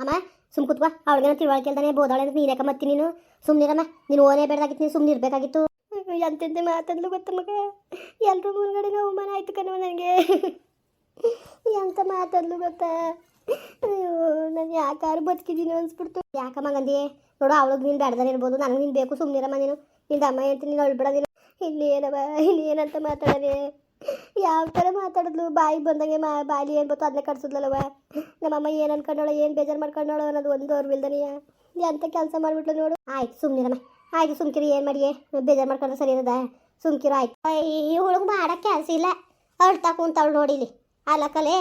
ಅಮ್ಮ ಸುಮ್ ಕುತ್ವ ಅವಳಿಗೆ ತಿಳುವಳಿಕೆಲ್ದಾನೆ ಬೋದಾಳೆ ಅಂತ ನೀನೇಕ ಮತ್ತೆ ನೀನು? ಸುಮ್ಮನಿರಮ್ಮ ನೀನು ಓನೇ ಬೇಡದಾಗಿತ್ತು ನೀನು ಸುಮ್ಮನೆ ಇರಬೇಕಾಗಿತ್ತು. ಎಂತೆಂತೆ ಮಾತಂದ್ಲು ಗೊತ್ತ ಮಗ? ಎಲ್ಲರೂ ಮುಂದ್ಗಡೆ ಅವಮಾನ ಆಯ್ತು ಕಣವ ನನಗೆ. ಎಂತ ಮಾತಂದ್ಲು ಗೊತ್ತಾ? ಅಯ್ಯೋ ನಾನು ಯಾಕಾರು ಬದುಕಿದ್ದೀನಿ ಅನ್ಸ್ಬಿಡ್ತು. ಯಾಕಮ್ಮ ಗಂದಿ ನೋಡು ಅವಳಿಗೆ ನೀನು ಬೇಡ್ದಾನೆ ಇರ್ಬೋದು ನನಗೆ ನೀನು ಬೇಕು ಸುಮ್ಮನಿರಮ್ಮ ನೀನು. ನಿಂದ ಅಮ್ಮ ಹೇಳ್ತೀನಿ ನೀನು ಅಳ್ಬಿಡ ನೀನು. ಇನ್ನೇನವ ಇನ್ನೇನಂತ ಮಾತಾಡೋದೆ? ಯಾವ ಥರ ಮಾತಾಡಿದ್ಲು? ಬಾಯಿ ಬಂದಂಗೆ ಮಾ ಬಾಲಿ ಏನು ಬತ್ತು ಅದನ್ನೇ ಕಟ್ಸಿದ್ಲಲ್ಲವ? ನಮ್ಮಮ್ಮ ಏನು ಅನ್ಕೊಂಡಳು, ಏನು ಬೇಜಾರು ಮಾಡ್ಕೊಂಡೋಳು ಅನ್ನೋದು ಒಂದು ಅವ್ರವಿಲ್ದನೆಯ ಎಂತ ಕೆಲಸ ಮಾಡಿಬಿಟ್ಲು ನೋಡು. ಆಯ್ತು ಸುಮ್ಮನಿರಮ್ಮ ಆಯ್ತು, ಸುಮ್ಕಿರಿ, ಏನು ಮಾಡಿಯೇ ಬೇಜಾರು ಮಾಡ್ಕೊಂಡ್ರೆ ಸರಿ ಇರದ? ಸುಮ್ಕಿರು, ಆಯ್ತು. ಹುಡುಗ ಮಾಡೋಕ್ಕೆ ಕೆಲಸ ಇಲ್ಲ. ಅಳ್ತಾ ಕುಂತವಳು ನೋಡಿಲಿ ಅಲಕಲೆ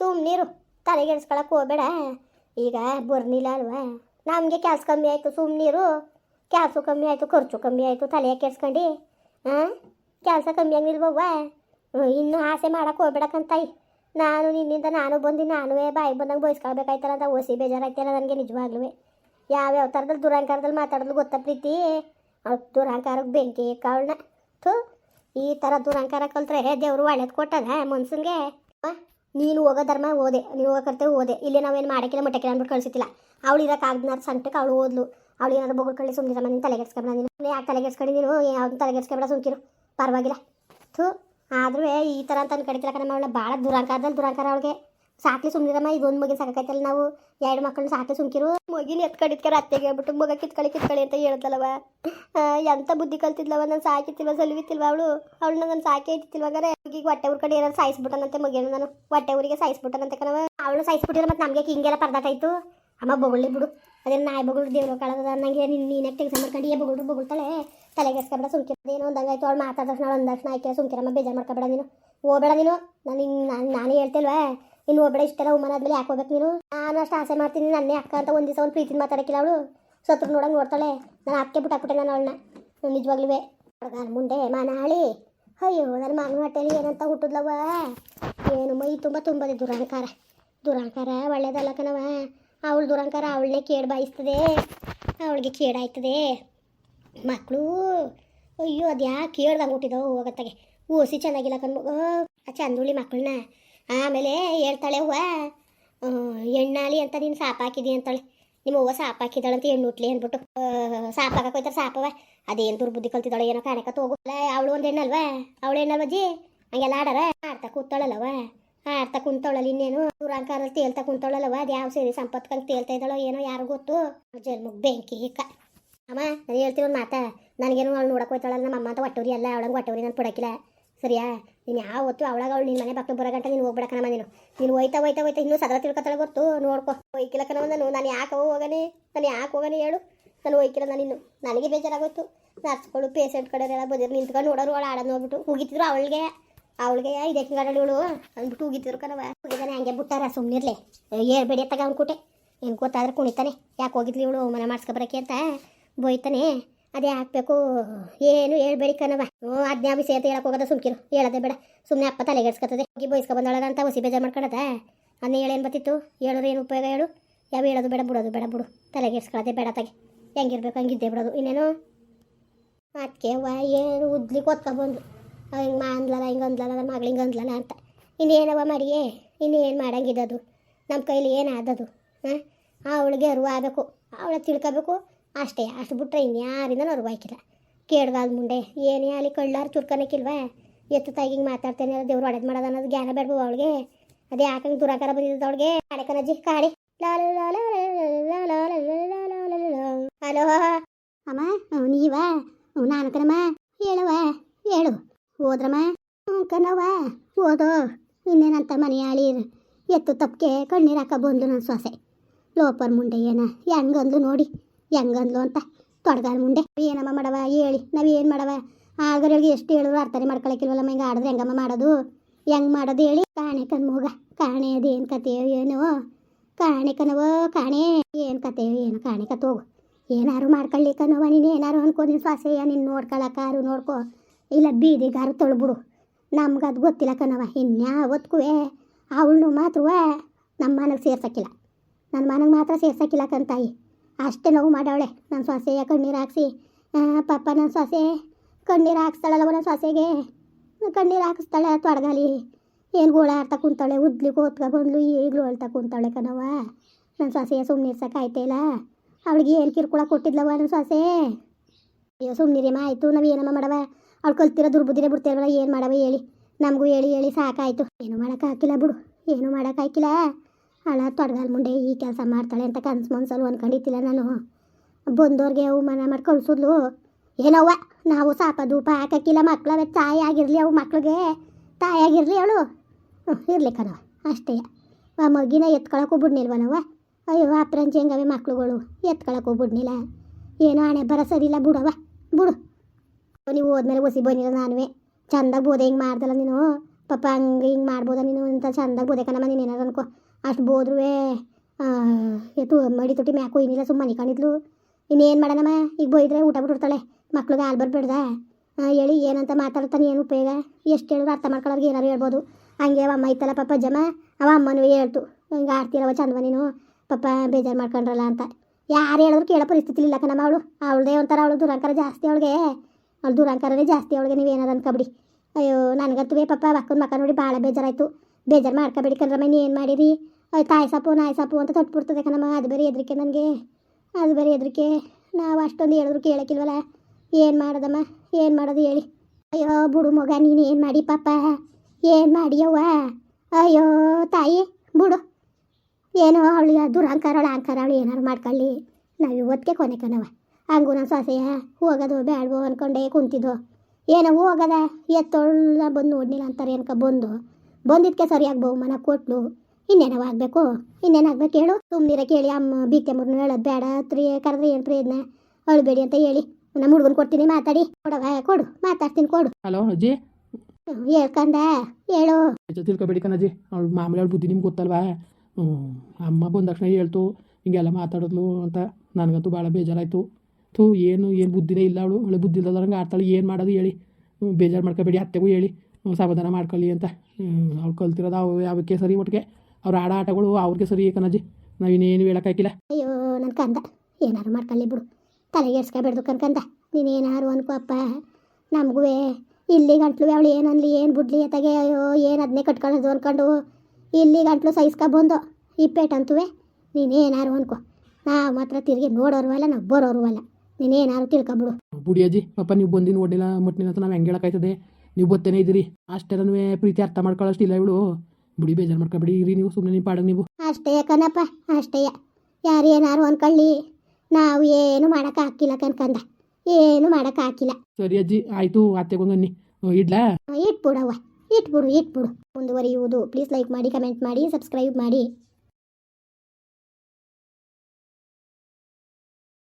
ಸುಮ್ಮನಿರು ತಲೆಗೆಡ್ಸ್ಕೊಳಕ್ಕೆ ಹೋಗಬೇಡ. ಈಗ ಬರ್ನಿಲ್ಲ ಅಲ್ವಾ? ನಮಗೆ ಕೆಲಸ ಕಮ್ಮಿ ಆಯಿತು ಸುಮ್ಮನಿರು ಕೆಲಸ ಕಮ್ಮಿ ಆಯಿತು, ಖರ್ಚು ಕಮ್ಮಿ ಆಯಿತು, ತಲೆ ಕೆಡ್ಸ್ಕೊಂಡು. ಹಾಂ ಕೆಲಸ ಕಮ್ಮಿ ಆಗಿಲ್ವವ್ವ ಇನ್ನೂ ಆಸೆ ಮಾಡಕ್ಕೆ ಹೋಗ್ಬೇಡಕ್ಕಂತಾಯಿ ನಾನು ನಿನ್ನಿಂದ ನಾನು ಬಂದು ನಾನು ಬಾಯಿ ಬಂದಂಗೆ ಬಯಸ್ಕೊಳ್ಬೇಕಾಯ್ತಲ್ಲ ಅಂತ ಓಸಿ ಬೇಜಾರಾಯ್ತಲ್ಲ ನನಗೆ ನಿಜವಾಗ್ಲೂ ಯಾವ್ಯಾವ ಥರದಲ್ಲಿ ದುರಂಕಾರದಲ್ಲಿ ಮಾತಾಡೋದು ಗೊತ್ತಾ ಪ್ರೀತಿ? ದುರಂಕಾರಕ್ಕೆ ಬೆಂಕಿ ಕಾವಳನ್ನ ಥೂ, ಈ ಥರ ದುರಂಕಾರ ಕಲ್ತ್ರೆ ದೇವರು ಒಳ್ಳೇದು ಕೊಟ್ಟದ ಮನ್ಸಂಗೆ? ನೀನು ಹೋಗೋ ಧರ್ಮ ಓದೆ ನೀನು ಹೋಗೋ ಕರ್ತವ್ಯ ಓದೆ ಇಲ್ಲಿ ನಾವೇನು ಮಾಡೋಕ್ಕಿಲ್ಲ, ಮಟ್ಟಕ್ಕಿಲ್ಲ ಅಂದ್ಬಿಟ್ಟು ಕಳಿಸಿತಿಲ್ಲ ಅವಳು ಇರೋಕೆ ಆಗ್ನಾರ ಸಂಕಟಕ್ಕೆ ಅವಳು ಓದ್ಲು ಅವಳು ಏನಾದ್ರು ಬೊಗಳು ಕಳಿ ಸುಮ್ಮನೆ ನಿನ್ನ ತಲೆಗೆಡ್ಸ್ಕೊಬೇಡ ನೀನು. ಯಾಕೆ ತಲೆಗೆಡ್ಸ್ಕೊಂಡು ನೀನು ಯಾವ್ದು ತಲೆಗೆಡ್ಸ್ಕೊಬೇಡ ಸುಮ್ಕಿರು. ಪರವಾಗಿಲ್ಲ. ಥೂ ಆದ್ರೂ ಈ ಥರ ಅಂತ ಕಡಿತಿಲ್ಲ ಕಣಮ್ಮ ಅವಳ ಭಾಳ ದುರಂಕಾರದಲ್ಲಿ ದುರಂಕಾರ ಅವಳಿಗೆ. ಸಾಕ್ಲಿ ಸುಮ್ಮನಿರಮ್ಮ ಈಗ ಒಂದು ಮಗಿನ ಸಾಕಾಯ್ತಲ್ಲ ನಾವು. ಎರಡು ಮಕ್ಕಳನ್ನ ಸಾಕ್ಲಿ ಸುಮ್ಕಿರು. ಮಗಿನ ಎತ್ಕಡಿದ್ಕರ ಅತ್ತೆಗೆ ಹೇಳ್ಬಿಟ್ಟು ಮಗ ಕಿತ್ಕಳಿ ಕಿತ್ಕಳಿ ಅಂತ ಹೇಳ್ದಲ್ಲವ ಎಂತ ಬುದ್ಧಿ ಕಲ್ತಿದ್ಲವ ನಾನು ಸಾಕಿತ್ತಿಲ್ವ ಸಲುವಿತ್ತಿಲ್ವ ಅವಳು? ಅವಳು ನಾನು ಸಾಕಿ ಇಟ್ಟಿತ್ತಿಲ್ವಾಗಾರೆ ಈಗ ಹೊಟ್ಟೆ ಊರ್ಕಡೆ ಏನಾರು ಸಾಯಿಸ್ಬಿಟ್ಟನಂತೆ ಮಗಿನ ನಾನು. ಹೊಟ್ಟೆ ಊರಿಗೆ ಸಾಯಿಸ್ಬಿಟ್ಟನಂತೆ ಕಣವ ಅವಳು ಸಾಯಿಸ್ಬಿಟ್ಟಿರ ಮತ್ತೆ ನಮಗೆ ಹಿಂಗೆಲ್ಲ ಪರ್ದಾಟಾಯ್ತು. ಅಮ್ಮ ಬೊಗಳಿ ಬಿಡು. ಅದೇನು ನಾಯಿ ಬೊಗಳು ದೇವ್ರ ಕಾಳದ ನಂಗೆ ನೀನು ತೆಗೆಸ ಮಾಡ್ಕೊಂಡು ಏ ಬೊಗಳು ಬೊಗಳ್ತಾಳೆ. ತಲೆಗೆಸ್ಕೊಬೇಡ ಸುಮ್ಕಿರೋದು. ಏನೋ ಒಂದಂಗಾಯ್ತು ಅವಳು ಮಾತಾಡ್ದಕ್ಷಣ ಒಂದಕ್ಷಣ ಆಯ್ಕೆ ಸುಮ್ಕಿರಮ್ಮ, ಬೇಜಾರು ಮಾಡ್ಕೊಬೇಡ ನೀನು. ಹೋಗ್ಬೇಡ ನೀನು. ನಾನು ಹಿಂಗೆ ನಾನು, ನಾನೇ ಹೇಳ್ತಿಲ್ವಾ? ಇನ್ನು ಹೋಗ್ಬೇಡ, ಇಷ್ಟೆಲ್ಲ ಅವಮಾನ ಆದ್ಮೇಲೆ ಯಾಕೆ ಹೋಗ್ಬೇಕು ನೀನು? ನಾನು ಅಷ್ಟು ಆಸೆ ಮಾಡ್ತೀನಿ, ನನ್ನೇ ಅಕ್ಕ ಅಂತ ಒಂದು ದಿವಸ ಒಂದು ಪ್ರೀತಿನ ಮಾತಾಡಕ್ಕಿಲ್ಲ ಅವಳು. ಸತ್ರು ನೋಡಂಗೆ ನೋಡ್ತಾಳೆ. ನಾನು ಅಕ್ಕೆ ಬಿಟ್ಟು ಹಾಕ್ಬಿಟ್ಟೆ ನಾನು ಅವಳನ್ನ. ನಿಜವಾಗ್ಲೂ ಹುಡುಗ ಮುಂದೆ ಮಾನಾಳಿ. ಅಯ್ಯೋ ನನ್ನ ಮಗನ ಹೊಟ್ಟೆಲಿ ಏನಂತ ಹುಟ್ಟಿದ್ಲವ ಏನು ಮೈ ತುಂಬ ತುಂಬದೆ ದುರಂಕಾರ ದುರಂಕಾರ ಒಳ್ಳೇದಲ್ಲ ಕಣವ ಅವಳು ದುರಂಕಾರ ಅವಳನ್ನೇ ಕೇಡ್ ಬಾಯಿಸ್ತದೆ. ಅವಳಿಗೆ ಕೇಡಾಯ್ತದೆ ಮಕ್ಕಳು ಅಯ್ಯೋ ಅದು ಯಾಕೆ ಕೇಳ್ದಂಗೆ ಹುಟ್ಟಿದವು ಹೋಗತ್ತಾಗೆ ಓಸಿ ಚೆನ್ನಾಗಿಲ್ಲ ಕಣ್ಮಗು ಆ ಚಂದುಳಿ ಮಕ್ಕಳನ್ನ ಆಮೇಲೆ ಹೇಳ್ತಾಳೆ, ಅವ್ವ ಎಣ್ಣಾಲಿ ಅಂತ ನೀನು ಸಾಪ್ ಹಾಕಿದಿ ಅಂತಾಳೆ. ನಿಮ್ಮ ಅವ್ವ ಅಂತ ಹೆಣ್ಣು ಹುಟ್ಲಿ ಅಂದ್ಬಿಟ್ಟು. ಸಾಪ್ ಹಾಕಕ್ಕೆ ಹೋಯ್ತಾರೆ ಸಾಪವ ಅದೇನು ದುರ್ಬುದ್ಧಿ ಕಲ್ತಿದ್ದಾಳೆ, ಏನೋ ಕಾಣಕತ್ತ ಹೋಗಲ್ಲ ಅವಳು ಒಂದು ಹೆಣ್ಣಲ್ವಾ? ಅವಳು ಹೆಣ್ಣಲ್ವ ಜಿ ಹಂಗೆಲ್ಲ ಆಡಾರ? ಆಡ್ತಾ ಕೂತಾಳಲ್ಲವ ಆಡ್ತಾ ಕುಂತವಳಲ್ಲ ಇನ್ನೇನು? ದೂರಾಂಕಾರಲ್ಲಿ ತೇಲ್ತಾ ಕುಂತವಳಲ್ಲವ ಅದು ಯಾವ ಸೇರಿ ಸಂಪತ್ಕಂಗೆ ತೇಲ್ತಾ ಇದ್ದಾಳೋ ಏನೋ ಯಾರು ಗೊತ್ತು? ಜನ್ಮಕ್ಕೆ ಬೆಂಕಿ ಹಿಕ್ಕ. ಅಮ್ಮ, ನಾನು ಹೇಳ್ತೀನಿ ಒಂದು ಮಾತಾ. ನನಗೇನು ಅವಳು ನೋಡಕ್ಕೆ ಹೋಯ್ತಾಳಲ್ಲ ನಮ್ಮ ಅಮ್ಮ ಅಂತ ಒಟ್ಟೋರಿ ಅಲ್ಲ, ಅವಳಂಗೆ ಒಟ್ಟೋರಿ ನಾನು ಪಡಕಿಲ್ಲ. ಸರಿಯಾ? ನೀನು ಯಾವ ಹೊತ್ತು ಅವಳಾಗ ಅವಳು ನಿನ್ನ ಮನೆ ಬಕ್ಕ ಗಂಟೆ ನೀನು ಹೋಗ್ಬೇಡ ಕಣಮ್ಮ ನೀನು. ನೀನು ಹೋಯ್ತಾ ಹೋಯ್ತಾ ಹೋಯ್ತಾ ಇನ್ನೂ ಸದಾ ತಿಳ್ಕೊತಾಳೆ ಗೊತ್ತು, ನೋಡ್ಕೊ. ಹೋಯ್ಕಿಲ್ಲ ಕಣವ ನಾನು ನಾನು ಯಾಕೆ ಹೋಗನೆ? ನಾನು ಯಾಕೆ ಹೋಗನೆ ಹೇಳು. ನಾನು ಹೋಯ್ಕಿಲ್ಲ ನಾನು ಇನ್ನು. ನನಗೆ ಬೇಜಾರಾಗೋಯ್ತು. ನರ್ಸ್ಗಳು ಪೇಷಂಟ್ ಕಡೆಯವರೆಲ್ಲ ಬಂದಿರು ನಿಂತ್ಕೊಂಡು ನೋಡೋರು ಅವಳು ಆಡೋದು ನೋಡ್ಬಿಟ್ಟು ಹೋಗಿತ್ತಿದ್ರು ಅವಳಿಗೆ. ಅವಳಿಗೆ ಇದಕ್ಕೆ ಗಡಳು ಇವಳು. ಅಂದ್ಬಿಟ್ಟು ಹೋಗಿದ್ರು ಕಣವ ಹೋಗಿದ್ದಾನೆ ಹಂಗೆ ಬಿಟ್ಟಾರ ಸುಮ್ಮನಿರ್ಲಿ ಏ ತಗ ಅವ್ನು ಏನು ಗೊತ್ತಾದ್ರೆ ಕುಣಿತಾನೆ. ಯಾಕೆ ಹೋಗಿದ್ಲಿ ಇವಳು, ಮನೆ ಮಾಡಿಸ್ಕೊಬರಕ್ಕೆ ಅಂತ. ಬೈತಾನೆ ಅದೇ ಹಾಕ್ಬೇಕು. ಏನು ಹೇಳ್ಬೇಡಿ ಕಣವ ಅದನ್ನೇ ಬಿಸಿ ಅಂತ ಹೇಳಕ್ಕೆ ಹೋಗೋದ ಸುಮ್ಕಿರು. ಹೇಳದೆ ಬೇಡ. ಸುಮ್ಮನೆ ಅಪ್ಪ ತಲೆಗೆಡ್ಸ್ಕೊತದೆ ಹೋಗಿ ಬಂದಾಳ ಅಂತ ಹುಸಿ ಬೇಜಾರು ಮಾಡ್ಕೊಳದ? ಅದನ್ನ ಹೇಳೇನು ಬತ್ತಿತ್ತು ಹೇಳೋದು ಏನು ಉಪಯೋಗ ಹೇಳು? ಯಾವ ಹೇಳೋದು ಬೇಡ, ಬಿಡೋದು ಬೇಡ, ಬಿಡು. ತಲೆಗೆಡ್ಸ್ಕೊಳದೆ ಬೇಡ ತಗೆ ಹೆಂಗಿರ್ಬೇಕು, ಹಂಗಿದ್ದೆ ಬಿಡೋದು. ಇನ್ನೇನು? ಅದಕ್ಕೆ ಉದ್ಲಿ ಏನು ಉದ್ಲಿಕ್ಕೆ ಒತ್ಕೊಬಂದು ಹಿಂಗೆ ಮಾ ಅಂದ್ಲಲ್ಲ, ಹಿಂಗೆ ಅಂದ್ಲಲ್ಲ ನನ್ನ ಮಗಳು ಹಿಂಗೆ ಅಂದ್ಲಲ್ಲ ಅಂತ. ಇನ್ನೇನವ ಮಾಡಿಯೇ ಇನ್ನೇನು ಮಾಡಂಗಿದ್ದದು ನಮ್ಮ ಕೈಲಿ ಏನು ಆದದು ಹಾಂ? ಅವಳಿಗೆ ಅರಿವು ಆಗಬೇಕು. ಅವಳ ತಿಳ್ಕೊಬೇಕು. ಅಷ್ಟೇ ಅಷ್ಟು ಬಿಟ್ಟರೆ ಇನ್ಯಾರಿಂದ ಅವ್ರಿಗೆ ಬಾಯ್ಕಿಲ್ಲ ಕೇಳ್ಗಾದ ಮುಂಡೆ ಏನೇ ಅಲ್ಲಿ ಕಳ್ಳಾರು ಚುರ್ಕನಕ್ಕಿಲ್ವಾ ಎತ್ತು ತಾಯಿಗೆ ಮಾತಾಡ್ತೇನೆ ದೇವ್ರು ಒಡೆದು ಮಾಡೋದು ಅನ್ನೋದು ಜ್ಞಾನ ಬೇಡವು ಅವಳಿಗೆ ಅದೇ ಯಾಕಂಗೆ ದುರಾಕಾರ ಬಂದಿದ್ದು ಅವಳಿಗೆ ಕಾಡೆ ಕಣಜ್ಜಿ ಕಾಡಿ ಹಲೋ ಅಮ್ಮ ನೀವಾ ನಾನು ಕಣಮ್ಮ ಹೇಳುವ ಹೇಳು ಹೋದ್ರಮ್ಮ ಹ್ಞೂ ಕಣವ ಓದೋ ಇನ್ನೇನಂತ ಮನೆ ಆಳಿ ಎತ್ತು ತಪ್ಪಕ್ಕೆ ಕಣ್ಣೀರು ಹಾಕ ಬಂದು ನನ್ನ ಸೊಸೆ ಲೋಪರ್ ಮುಂಡೆ ಏನ ಹೆಂಗಂದು ನೋಡಿ ಹೆಂಗಂದ್ಲು ಅಂತ ತೊಡಗಾಲ್ ಮುಂಡೆ ಏನಮ್ಮ ಮಾಡವ? ಹೇಳಿ. ನಾವು ಏನು ಮಾಡವ? ಆಳ್ಗರಿಗೆ ಎಷ್ಟು ಹೇಳಿದ್ರು ಅರ್ಥನೇ ಮಾಡ್ಕೊಳಕ್ಕಿಲ್ವಲ್ಲಮ್ಮ, ಹಿಂಗೆ ಆಡಿದ್ರೆ ಹೆಂಗಮ್ಮ ಮಾಡೋದು? ಹೆಂಗೆ ಮಾಡೋದು ಹೇಳಿ. ಕಾಣೆ ಕಣ್ಮೂಗ ಕಾಣೆ ಅದೇನು ಕತೆಯೋ ಏನೋ? ಕಾಣೆ ಕಣವೋ? ಕಾಣೆ ಏನು ಕತೆಯೋ ಏನು? ಕಾಣೆ ಕತ್ ಹೋಗು. ಏನಾರು ಮಾಡ್ಕೊಳ್ಳಿ ಕಣವ ನೀನು ಏನಾರು ಅನ್ಕೋ ನಿನ್ನ ಸ್ವಾಸೆಯ ನೀನು ನೋಡ್ಕೊಳಕ್ಕಾರು ನೋಡ್ಕೋ. ಇಲ್ಲ ಬೀದಿಗಾರು ತೊಳ್ಬಿಡು. ನಮ್ಗೆ ಅದು ಗೊತ್ತಿಲ್ಲ ಕಣವ ಒತ್ಕುವೆ ಅವಳನ್ನು ಮಾತ್ರವೇ ನಮ್ಮ ಮನೆಗೆ ಸೇರ್ಸೋಕ್ಕಿಲ್ಲ. ನನ್ನ ಮನೆಗೆ ಮಾತ್ರ ಸೇರ್ಸೋಕ್ಕಿಲ್ಲ ಕಂತಾಯಿ ಅಷ್ಟೇ ನೋವು ಮಾಡವಳೆ ನನ್ನ ಸೊಸೆಯ ಕಣ್ಣೀರು ಹಾಕ್ಸಿ. ಪಾಪ ನನ್ನ ಸೊಸೆ ಕಣ್ಣೀರು ಹಾಕ್ಸ್ತಾಳಲ್ಲ ನನ್ನ ಸೊಸೆಗೆ. ಕಣ್ಣೀರು ಹಾಕಿಸ್ತಾಳೆ ತೊಡಗಾಲಿ. ಏನು ಗೋಳ ಆಡ್ತಾ ಕುಂತಾಳೆ? ಉದ್ಲಿ ಕೋತ್ಕ ಬಂದ್ಲು, ಈಗಲೂ ಅಳ್ತಾ ಕುಂತಾಳೆ ಕಣವ ನನ್ನ ಸೊಸೆಯ ಸುಮ್ಮನೆ ಆಯ್ತಿಲ್ಲ ಅವಳಿಗೆ ಏನು ಕಿರ್ಕುಳ ಕೊಟ್ಟಿದ್ಲವ ನನ್ನ ಸೊಸೆ? ಅಯ್ಯೋ ಸುಮ್ಮನಿರಮ್ಮ ಆಯಿತು. ನಾವು ಏನಮ್ಮ ಮಾಡವ? ಅವ್ಳು ಕಲ್ತಿರೋ ದುರ್ಬುದ್ಧಿರೇ ಬಿಡ್ತೇವಲ್ಲ ಏನು ಮಾಡವ ಹೇಳಿ. ನಮಗೂ ಹೇಳಿ ಹೇಳಿ ಸಾಕಾಯಿತು. ಏನು ಮಾಡೋಕ್ಕಾಗಿಲ್ಲ ಬಿಡು. ಏನು ಮಾಡೋಕ್ಕಾಗಿಲ್ಲ ಹಳ ತೊಡಗಲ್ ಮುಂಡೆ ಈ ಕೆಲಸ ಮಾಡ್ತಾಳೆ ಅಂತ ಕನ್ಸು ಮನ್ಸಲ್ಲಿ ಅಂದ್ಕೊಂಡಿದ್ದಿಲ್ಲ ನಾನು. ಬಂದವ್ರಿಗೆ ಮನ ಮಾಡಿ ಕಳ್ಸಿದ್ಲು. ಏನವ್ವ ನಾವು ಸಾಪ ಧೂಪ ಹಾಕಕ್ಕಿಲ್ಲ, ಮಕ್ಳು ತಾಯಿ ಆಗಿರಲಿ, ಅವು ಮಕ್ಳಿಗೆ ತಾಯಿಯಾಗಿರಲಿ ಅವಳು ಇರಲಿ ಕಣವ ಅಷ್ಟೇ. ಆ ಮಗಿನ ಎತ್ಕೊಳಕ್ಕೂ ನಾವು ಅಯ್ಯೋ ಅಪ್ರಂಜಿ ಹೆಂಗವೆ ಮಕ್ಳುಗಳು, ಎತ್ಕೊಳಕ್ಕೂ ಬಿಡ್ನಿಲ್ಲ. ಏನೋ ಹಣೆ ಬರ ಸರಿಲ್ಲ ಬಿಡವ ಬಿಡು. ನೀವು ಹೋದ್ಮೇಲೆ ಒಸಿ ಬಂದಿಲ್ಲ ನಾನುವೆ. ಚಂದಾಗ ಬೋದೆ ಹಿಂಗೆ ಮಾಡ್ದಲ್ಲ ನೀನು. ಪಾಪ ಹಂಗೆ ಹಿಂಗೆ ಮಾಡ್ಬೋದ ನೀನು ಅಂತ ಚಂದಾಗ ಬೋದೆ ಕಣಮ್ಮ ನೀನು ಏನಾರು ಅನ್ಕೋ. ಅಷ್ಟು ಬೋದ್ರುವೆ ಎತ್ತು ಮಡಿ ತೊಟ್ಟಿ ಮ್ಯಾಕು ಏನಿಲ್ಲ ಸುಮ್ಮನೆ ಕಾಣಿದ್ಲು ಇನ್ನೇನು ಮಾಡೋಣಮ್ಮ? ಈಗ ಬೈದ್ರೆ ಊಟ ಬಿಟ್ಟಿರ್ತಾಳೆ ಮಕ್ಳಿಗೆ ಹಾಲು ಬರ್ಬೇಡ್ದ. ಹೇಳಿ ಏನಂತ ಮಾತಾಡ್ತಾನೆ, ಏನು ಉಪಯೋಗ? ಎಷ್ಟು ಹೇಳಿದ್ರು ಅರ್ಥ ಮಾಡ್ಕೊಳ್ಳೋರ್ಗೆ ಏನಾರು ಹೇಳ್ಬೋದು. ಹಂಗೆ ಅವ ಅಮ್ಮ ಇತ್ತಲ್ಲ ಪಾಪ ಜಮ, ಅವ ಅಮ್ಮನೂ ಹೇಳ್ತು. ಹಿಂಗೆ ಆಡ್ತೀರವ ಚಂದವ ನೀನು ಪಾಪ ಬೇಜಾರು ಮಾಡ್ಕೊಂಡ್ರಲ್ಲ ಅಂತ. ಯಾರು ಹೇಳಿದ್ರು ಕೇಳೋ ಪರಿಸ್ಥಿತಿ ಇಲ್ಲ ಕಣಮ್ಮ ಅವಳು. ಅವಳದೇ ಒಂಥರ, ಅವಳು ದುರಂಕಾರ ಜಾಸ್ತಿ ಅವಳಿಗೆ. ಅವಳು ದುರಂಕಾರವೇ ಜಾಸ್ತಿ ಅವಳಿಗೆ ನೀವೇನಾರು ಅನ್ಕೊಬಿಡಿ. ಅಯ್ಯೋ, ನನಗಂತೂ ಪಾಪ ಅಕ್ಕನ ಮಕ್ಕ ನೋಡಿ ಭಾಳ ಬೇಜಾರಾಯಿತು. ಬೇಜಾರು ಮಾಡ್ಕೊಬೇಡಿ ಕಣ್ರಮ್ಮ ಏನು ಮಾಡಿರಿ? ತಾಯಿ ಸಾಪು, ನಾಯಿ ಸಾಪು ಅಂತ ತೊಟ್ಬಿಡ್ತದೆ ಕಣಮ್ಮ, ಅದು ಬೇರೆ ಹೆದರಿಕೆ ನನಗೆ. ಅದು ಬೇರೆ ಹೆದರಿಕೆ. ನಾವು ಅಷ್ಟೊಂದು ಹೇಳಿದ್ರು ಕೇಳಕ್ಕಿಲ್ವಲ್ಲ? ಏನು ಮಾಡೋದಮ್ಮ? ಏನು ಮಾಡೋದು ಹೇಳಿ? ಅಯ್ಯೋ, ಬುಡು ಮಗ, ನೀನು ಏನು ಮಾಡಿ ಪಾಪ? ಏನು ಮಾಡಿಯವ್ವ ಅಯ್ಯೋ, ತಾಯಿ, ಬುಡು. ಏನೋ ಅವಳು ದುರಂಕಾರ ಅವಳು ಅಂಕಾರ ಅವಳು ಏನಾರು ಮಾಡ್ಕೊಳ್ಳಿ. ನಾವು ಇವತ್ತಿಗೆ ಕೊನೆ ಕಣವ ಹಂಗೂ ನಾನು ಸೊಸೆಯ, ಹೋಗೋದು ಬೇಡವೋ ಅಂದ್ಕೊಂಡೇ ಕುಂತಿದ್ದು ಏನೋ ಹೋಗದ? ಎತ್ತೊಳ್ಳ ಬಂದು ನೋಡ್ನಿಲ್ಲ ಅಂತಾರೆ ಅನ್ಕ ಬಂದು. ಬಂದಿದ್ದಕ್ಕೆ ಸರಿಯಾಗಿ ಬಹುಮಾನ ಕೊಟ್ಲು. ಇನ್ನೇನವ ಆಗಬೇಕು ಇನ್ನೇನಾಗ್ಬೇಕು ಹೇಳು ಸುಮ್ಮನಿರ ಕೇಳಿ. ಅಮ್ಮ ಬಿಕ್ಕೆ ಮುರ್ನು ಹೇಳೋದು ಬೇಡ. ತ್ರೀ ಕರೆದ್ರೆ ಏನು ಪ್ರಯೋಜನ? ಅಳ್ಬೇಡಿ ಅಂತ ಹೇಳಿ. ನಮ್ಮ ಹುಡುಗನ ಕೊಡ್ತೀನಿ ಮಾತಾಡಿ. ಕೊಡವ ಕೊಡು. ಮಾತಾಡ್ತೀನಿ ಕೊಡು. ಹಲೋ ಅಜ್ಜಿ. ಹೇಳ್ಕಂದ ಹೇಳು ತಿಳ್ಕೊಬೇಡಿ ಕಣಜ್ಜಿ. ಅವ್ಳು ಮಾಮೂಲಿ ಅವಳು ಬುದ್ಧಿ ನಿಮ್ಗೆ ಗೊತ್ತಲ್ವಾ? ಅಮ್ಮ ಬಂದ ತಕ್ಷಣ ಹೇಳ್ತು ಹಿಂಗೆಲ್ಲ ಮಾತಾಡಿದ್ಲು ಅಂತ. ನನಗಂತೂ ಭಾಳ ಬೇಜಾರಾಯಿತು. ಥೂ ಏನು ಏನು ಬುದ್ಧಿನೇ ಇಲ್ಲ ಅವಳು. ಅವಳು ಬುದ್ಧಿ ಇಲ್ಲದಂಗೆ ಆಡ್ತಾಳೆ. ಏನು ಮಾಡೋದು ಹೇಳಿ. ಬೇಜಾರು ಮಾಡ್ಕೋಬೇಡಿ. ಅತ್ತೆಗೂ ಹೇಳಿ. ಸಮಾಧಾನ ಮಾಡ್ಕೊಳ್ಳಿ ಅಂತ. ಅವ್ಳು ಕಲ್ತಿರೋದು ಅವು ಯಾವಕ್ಕೆ ಸರಿ ಒಟ್ಟಿಗೆ ಅವ್ರು ಆಡೋ ಆಟಗಳು ಅವ್ರಿಗೆ ಸರಿ ಕಣಜ್ಜಿ ನಾವಿನ್ನೇನು ಹೇಳೋಕ್ಕಾಗಿಲ್ಲ ಅಯ್ಯೋ ನನ್ನ ಕಂದ. ಏನಾರು ಮಾಡ್ಕೊಳ್ಳಿ ಬಿಡು. ತಲೆಗೆ ಎಡ್ಸ್ಕೊಬೇಡ್ದು ಕನ್ಕಂದ ನೀನೇನಾರು ಅನ್ಕೋ ಅಪ್ಪ. ನಮಗೂ ಇಲ್ಲಿ ಗಂಟ್ಲು ಅವಳು ಏನನ್ಲಿ ಏನು ಬಿಡ್ಲಿ ಅತ್ತಾಗೆ ಅಯ್ಯೋ ಏನು ಅದನ್ನೇ ಕಟ್ಕೊಳ್ಳೋದು ಅನ್ಕೊಂಡು. ಇಲ್ಲಿ ಗಂಟ್ಲು ಸೈಸ್ಕ ಬಂದು. ಅಂತುವೆ ಪೇಟಂತುವೆ ನೀನೇನಾರು ಅನ್ಕೋ. ನಾವು ಮಾತ್ರ ತಿರುಗಿ ನೋಡೋರು ಅಲ್ಲ ನಾವು ಬರೋರು ಅಲ್ಲ. ನೀನೇನಾರು ತಿಳ್ಕೊಬಿಡು ಬುಡಿ. ಅಜ್ಜಿ ಪಾಪ ನೀವು ಬಂದು ನೋಡಿಲ್ಲ ಮುಟ್ಟಿನ ನಾವು ಹೆಂಗೆ ಹೇಳೋಕ್ಕಾಯ್ತದೆ? ನೀವು ಬತ್ತೇನೆ ಇದ್ದೀರಿ. ಅಷ್ಟೇನೂ ಪ್ರೀತಿ ಅರ್ಥ ಮಾಡ್ಕೊಳ್ಳೋಷ್ಟಿಲ್ಲ ಇವಳು. ಬುಡಿ ಬೇಜಾರು ಮಾಡ್ಕೊಬೇಡಿ ಇರಿ ನೀವು ಸುಮ್ಮನೆ ನಿಮ್ಮ ಪಾಡಂಗೆ ನೀವು. ಅಷ್ಟೇ ಕಣಪ್ಪ ಅಷ್ಟೇ. ಯಾರು ಏನಾರು ಅನ್ಕೊಳ್ಳಿ ನಾವು ಏನು ಹಾಕಿಲ್ಲ ಕನ್ಕಂದ ಏನು ಹಾಕಿಲ್ಲ. ಸರಿ ಅಜ್ಜಿ ಆಯಿತು ಅತ್ತೆಗೊಂದು ಅನ್ನಿ. ಇಡ್ಲಾ? ಇಟ್ಬಿಡವ್ವ ಇಟ್ಬಿಡು ಇಟ್ಬಿಡು. ಮುಂದುವರಿಯುವುದು. ಪ್ಲೀಸ್ ಲೈಕ್ ಮಾಡಿ ಕಮೆಂಟ್ ಮಾಡಿ ಸಬ್ಸ್ಕ್ರೈಬ್ ಮಾಡಿ.